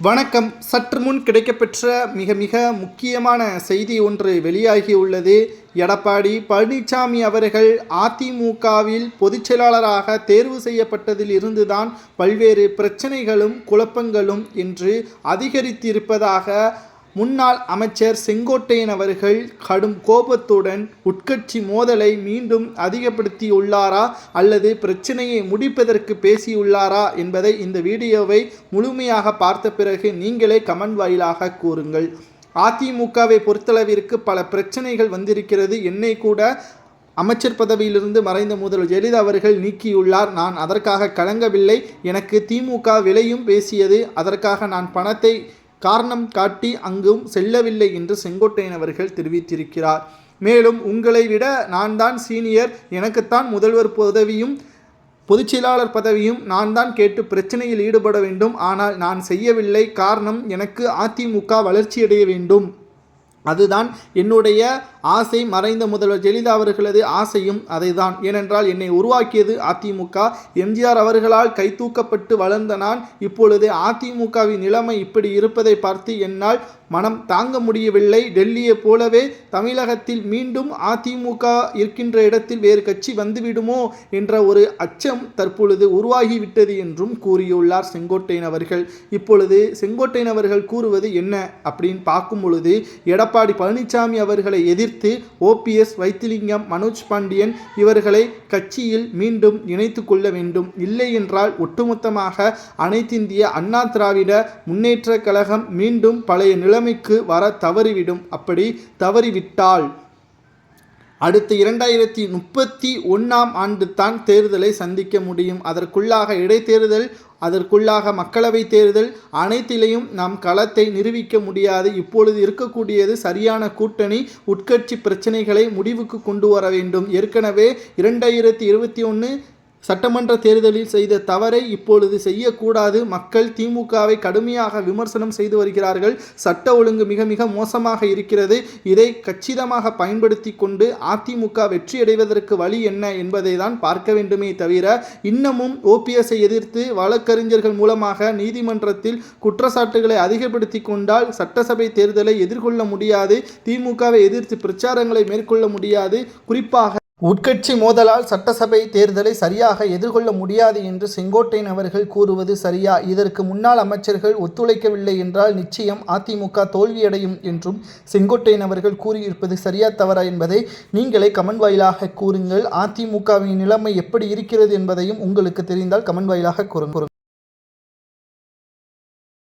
வணக்கம். சற்று முன் கிடைக்கப்பெற்ற மிக மிக முக்கியமான செய்தி ஒன்று வெளியாகியுள்ளது எடப்பாடி பழனிசாமி அவர்கள் அதிமுகவில் பொதுச் செயலாளராக தேர்வு செய்யப்பட்டதில் இருந்துதான் பல்வேறு பிரச்சனைகளும் குழப்பங்களும் என்று அதிகரித்திருப்பதாக முன்னாள் அமைச்சர் செங்கோட்டையன் அவர்கள் கடும் கோபத்துடன் உட்கட்சி மோதலை மீண்டும் அதிகப்படுத்தியுள்ளாரா அல்லது பிரச்சனையை முடிப்பதற்கு பேசியுள்ளாரா என்பதை இந்த வீடியோவை முழுமையாக பார்த்த பிறகு நீங்களே கமெண்ட் வாயிலாக கூறுங்கள். அதிமுகவை பொறுத்தளவிற்கு பல பிரச்சனைகள் வந்திருக்கிறது. என்னை கூட அமைச்சர் பதவியிலிருந்து மறைந்த முதல்வர் ஜெயலலிதா அவர்கள் நீக்கியுள்ளார். நான் அதற்காக கலங்கவில்லை. எனக்கு திமுக விலையும் பேசியது. அதற்காக நான் பணத்தை காரணம் காட்டி அங்கும் செல்லவில்லை என்று செங்கோட்டையன் அவர்கள் தெரிவித்திருக்கிறார். மேலும் உங்களை விட நான் தான் சீனியர் எனக்குத்தான் முதல்வர் பதவியும் பொதுச்செயலாளர் பதவியும் நான் தான் கேட்டு பிரச்சனையில் ஈடுபட வேண்டும். ஆனால் நான் செய்யவில்லை. காரணம் எனக்கு அதிமுக வளர்ச்சியடைய வேண்டும். அதுதான் என்னுடைய ஆசை மறைந்த முதல்வர் ஜெயலலிதா அவர்களது ஆசையும் அதைதான். ஏனென்றால் என்னை உருவாக்கியது அதிமுக. எம்ஜிஆர் அவர்களால் கைதூக்கப்பட்டு வளர்ந்த நான் இப்பொழுது அதிமுகவின் நிலைமை இப்படி இருப்பதை பார்த்து என்னால் மனம் தாங்க முடியவில்லை. டெல்லியைப் போலவே தமிழகத்தில் மீண்டும் அதிமுக இருக்கின்ற இடத்தில் வேறு கட்சி வந்துவிடுமோ என்ற ஒரு அச்சம் தற்பொழுது உருவாகிவிட்டது என்றும் கூறியுள்ளார் செங்கோட்டையன் அவர்கள். இப்பொழுது செங்கோட்டையன் அவர்கள் கூறுவது என்ன அப்படின்னு பார்க்கும் பொழுது எடப்பாடி பழனிசாமி அவர்களை எதிர்த்து ஓபிஎஸ் வைத்திலிங்கம் மனோஜ் பாண்டியன் இவர்களை கட்சியில் மீண்டும் இணைத்து கொள்ள வேண்டும். இல்லை என்றால் ஒட்டுமொத்தமாக அனைத்திந்திய அண்ணா திராவிட முன்னேற்ற கழகம் மீண்டும் பழைய நிலைமைக்கு வர தவறிவிடும். அப்படி தவறிவிட்டால் அடுத்த இரண்டாயிரத்தி முப்பத்தி ஒன்றாம் ஆண்டு தான் தேர்தலை சந்திக்க முடியும். அதற்குள்ளாக இடைத்தேர்தல் அதற்குள்ளாக மக்களவை தேர்தல் அனைத்திலையும் நாம் களத்தை நிரூபிக்க முடியாது. இப்பொழுது இருக்கக்கூடியது சரியான கூட்டணி உட்கட்சி பிரச்சனைகளை முடிவுக்கு கொண்டு வர வேண்டும். ஏற்கனவே இரண்டாயிரத்தி இருபத்தி ஒன்று சட்டமன்ற தேர்தலில் செய்த தவறை இப்பொழுது செய்யக்கூடாது. மக்கள் திமுகவை கடுமையாக விமர்சனம் செய்து வருகிறார்கள். சட்ட ஒழுங்கு மிக மிக மோசமாக இருக்கிறது. இதை கச்சிதமாக பயன்படுத்தி கொண்டு அதிமுக வெற்றியடைவதற்கு வழி என்ன என்பதை தான் பார்க்க வேண்டுமே தவிர இன்னமும் ஓபிஎஸ்ஐ எதிர்த்து வழக்கறிஞர்கள் மூலமாக நீதிமன்றத்தில் குற்றச்சாட்டுகளை அதிகப்படுத்தி கொண்டால் சட்டசபை தேர்தலை எதிர்கொள்ள முடியாது. திமுகவை எதிர்த்து பிரச்சாரங்களை மேற்கொள்ள முடியாது. குறிப்பாக உட்கட்சி மோதலால் சட்டசபை தேர்தலை சரியாக எதிர்கொள்ள முடியாது என்று செங்கோட்டையன் அவர்கள் கூறுவது சரியா? இதற்கு முன்னாள் அமைச்சர்கள் ஒத்துழைக்கவில்லை என்றால் நிச்சயம் அதிமுக தோல்வியடையும் என்றும் செங்கோட்டையன் அவர்கள் கூறியிருப்பது சரியா தவறா என்பதை நீங்களே கமெண்ட் வாயிலாக கூறுங்கள். அதிமுகவின் நிலைமை எப்படி இருக்கிறது என்பதையும் உங்களுக்கு தெரிந்தால் கமெண்ட் வாயிலாக கூறுங்கள்.